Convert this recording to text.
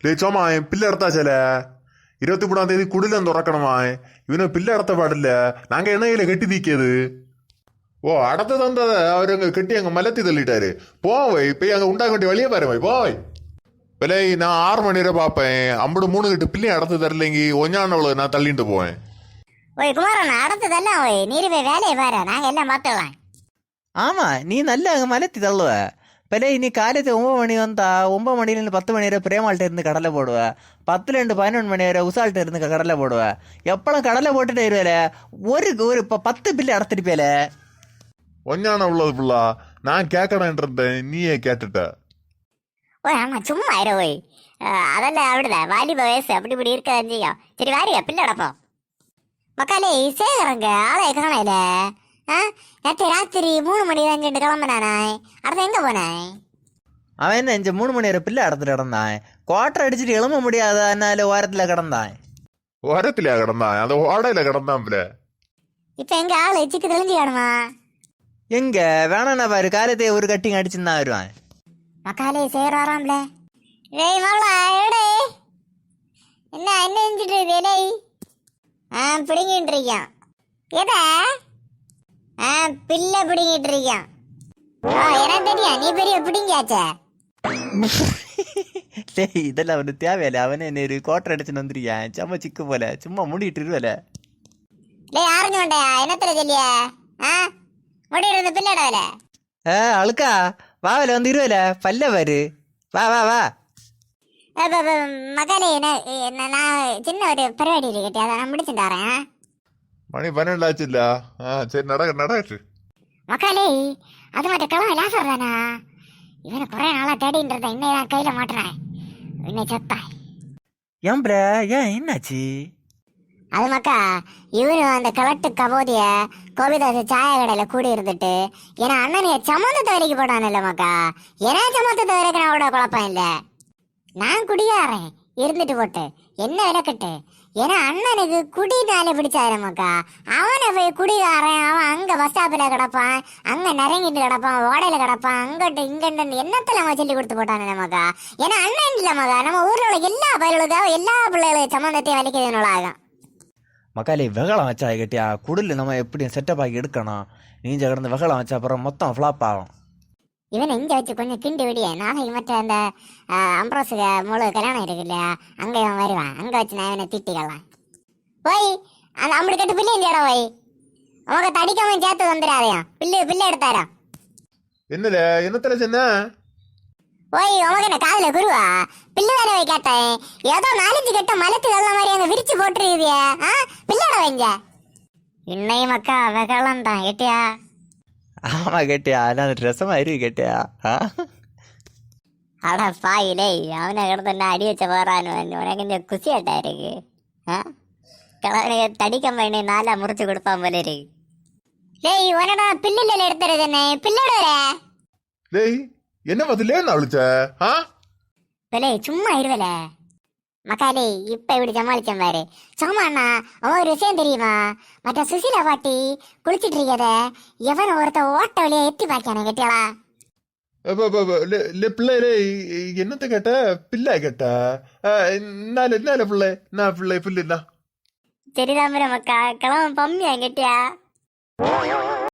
ലേ ചോമായ പില്ലടത്താച്ചല ഇരുപത്തി മൂന്നാം തീയതി കുടിലം തുറക്കണമായ ഇവന് പില്ലടത്ത പാടില്ല നാങ്ക എണ്ണയിലെ കെട്ടി നീക്കിയത് ഓ അടത്ത് തന്നത് അവരങ്ങ് കെട്ടി അങ്ങ് മലത്തി തള്ളിട്ടാര് പോവേ ഇപ്പൊ അങ്ങ് ഉണ്ടാക്കാൻ വേണ്ടി വലിയ പരമായി പോവേ വില ഞാൻ ആറ് മണി വരെ പാപ്പേ അമ്പത് മൂന്ന് കിട്ടി പിള്ളി അടത്ത് തരില്ലെങ്കിൽ ഒഞ്ഞാണുള്ളത് ഞാൻ തള്ളിയിട്ട് പോവേ ஓய் குமாரண்ணா அடுத்ததெல்லாம் ஓய் நீர் போய் வேலையை பாரு நாங்க எல்லாம் பார்த்துக்கலாம் ஆமா நீ நல்ல அங்கே மலத்தி தள்ளுவ பிள்ளை நீ காலையத்து ஒன்பது மணி வந்தா ஒன்பது மணிலேருந்து பத்து மணி வரை பிரேமாள்கிட்ட இருந்து கடலை போடுவ பத்துலேருந்து பதினொன்று மணி வரை உசால்கிட்ட இருந்து கடலை போடுவ எப்பளும் கடலை போட்டுட்டு இருவேல ஒரு ஒரு இப்போ பத்து பில்லு அடத்திருப்பேல ഒഞ്ഞാണ ഉള്ളത് പിള്ള ഞാൻ കേക്കണേണ്ടത് നീയെ കേട്ടിട്ട ஓய் ஆமா சும்மா இரு ஓய் அஹ், அதெல்லாம் அப்படிதான் வாலிப வயசு அப்படி இப்படி இருக்கதான் செய்யும் சரி வாரியா பிள்ளை அடப்போம் மக்களே சேகரங்க ஆளை காணையில ஆ? நேற்று ராத்திரி மூணு மணி தான் கேட்டு கிளம்பினானாய் அடுத்து எங்கே போனாய்? அவன் என்ன எஞ்ச மூணு மணி வரை பிள்ளை இடத்துல கிடந்தான்? குவாட்டர் அடிச்சுட்டு எழும்ப முடியாத? அதனால ஓரத்தில் கிடந்தான்? ஓரத்தில் கிடந்தான்? அந்த ஓடையில கிடந்தான் பிள்ளை. இப்போ எங்கள் ஆள் எச்சுக்கு தெளிஞ்சு காணுமா? எங்க? வேணாண்ணா பாரு காலத்தை ஒரு கட்டிங் அடிச்சுன்னு வருவான். மக்காலே சேராராம்ல ஏய் மவளா எடு. என்ன என்ன செஞ்சுட்டு இருக்கு ஆ பிடிங்கிட்டு இருக்கான் எதை? ஆ பிள்ளை பிடுங்கிட்டு இருக்கான் ஆ எனக்கு தெரியும் நீ பெரிய பிடிங்கியாச்சே. டேய் இதெல்லாம் அவனுக்கு தேவையில்ல. அவனே நேரு குவாட்டர் அடிச்சுன்னு வந்துருக்கான் சும்மா சிக்கு போல. சும்மா மூடிட்டு இருவேல டேய் ஆரஞ்சு மண்டையா? என்னத்துல சொல்லிய? ஆ முடிட்டு இருந்த பிள்ளை இடவில ஏ அழுக்கா. வாவல வந்து இருவேல பல்ல பாரு. வா வா வா. மகளே என்ன- நான் சின்ன ஒரு பரிபாடி இருக்கட்டி அதை நான் முடிச்சுட்டு வரேன். മണി പന്ത്രണ്ടാച്ചില്ല ആ ശരി നട നടക്കട്ടെ மக்காலே அது மட்டும் கிளம்ப லாசர் தானா இவனை குறை நாளா தேடிட்டு இருந்தேன் இன்னும் நான் கையில மாட்டுறேன் இன்னும் செத்தாய் ஏன் ப்ர ஏன் என்னாச்சு அது மக்கா இவரு அந்த கலட்டு கபோதிய கோபிதாச சாய கடையில கூடி இருந்துட்டு ஏன்னா அண்ணனைய சம்மந்தத்தை வரைக்கும் போட்டான் மக்கா ஏன்னா சம்மந்தத்தை வரைக்கும் நான் கூட குழப்பம் இல்ல நான் குடியாறேன் இருந்துட்டு போட்டு என்ன விளக்கட்டு ஏன்னா அண்ணனுக்கு குடினால பிடிச்சாயிரம் அவனை போய் குடிகாரன் அவன் அங்க பஸ் ஸ்டாப்ல கிடப்பான் அங்க நரங்கிட்டு கிடப்பான் ஓடையில கிடப்பான் அங்கட்டு இங்கட்டு என்னத்துல அவன் சொல்லி கொடுத்து போட்டானே மக்கா ஏன்னா அண்ணன் இல்ல நம்ம ஊர்ல உள்ள எல்லா பயலுக்கும் எல்லா பிள்ளைகளுக்கு சம்மந்தத்தையும் வலிக்கிறதுனால மக்காலே வெகலம் வச்சா கேட்டியா குடில் நம்ம எப்படி செட்டப் ஆகி எடுக்கணும். நீஞ்ச கிடந்து வெகலம் வச்சா அப்புறம் மொத்தம் ஃப்ளாப் ஆகும். இவனை இங்கே வச்சு கொஞ்சம் கிண்டு விடிய நாளைக்கு மற்ற அந்த அம்ப்ரோஸ் முழு கல்யாணம் இருக்கு இல்லையா? அங்கே இவன் வருவான். அங்கே வச்சு நான் இவனை திட்டிக்கலாம். போய் அந்த அம்புடு கட்டு பிள்ளை இல்லையடா போய். உனக்கு தடிக்காம சேர்த்து வந்துடாதையா? பிள்ளை பிள்ளை எடுத்தாரா? என்னல என்னத்துல சொன்ன? ஓய் உனக்கு என்ன காதல குருவா? பிள்ளை தானே போய் கேட்டேன். ஏதோ நாலஞ்சு கட்ட மலத்து கல்ல மாதிரி அங்கே விரிச்சு போட்டுருக்குதியா ஆ பிள்ளையோட வைங்க இன்னையும் மக்கா வெகலம் தான் எட்டியா? ஆமாம் கேட்டியா? அதான் அந்த ட்ரெஸ்ஸை மாதிரி கேட்டியா? ஆ? அடா பாய் டேய் அவனை கிடந்து என்ன அடி வச்ச போறான்னு உனக்கு இந்த குசியாட்டா இருக்கு? ஆ? கிழவனுக்கு தடிக்க பண்ணி நாளா முறிச்சு கொடுப்பான் போல இருக்கு. டேய் உனடா பில்லுல எடுத்துறது என்ன? பில்லோட டேய். என்ன பதிலே நான் அழிச்ச ஆ? விலை சும்மா இருவலை. மக்காலே இப்ப இப்படி சமாளிச்சேன் பாரு. சோமாண்ணா அவன் ஒரு விஷயம் தெரியுமா? மற்ற சுசிலா பாட்டி குளிச்சிட்டு இருக்கத எவன் ஒருத்த ஓட்ட வழியா எட்டி பாக்கியானே கட்டியாளா பிள்ளையிலே என்னத்த கேட்ட? பிள்ளை கேட்டா. நாலு நாலு பிள்ளை. நான் பிள்ளை பிள்ளை சரிதான் மக்கா கிளம்ப பம்மியா கெட்டியா?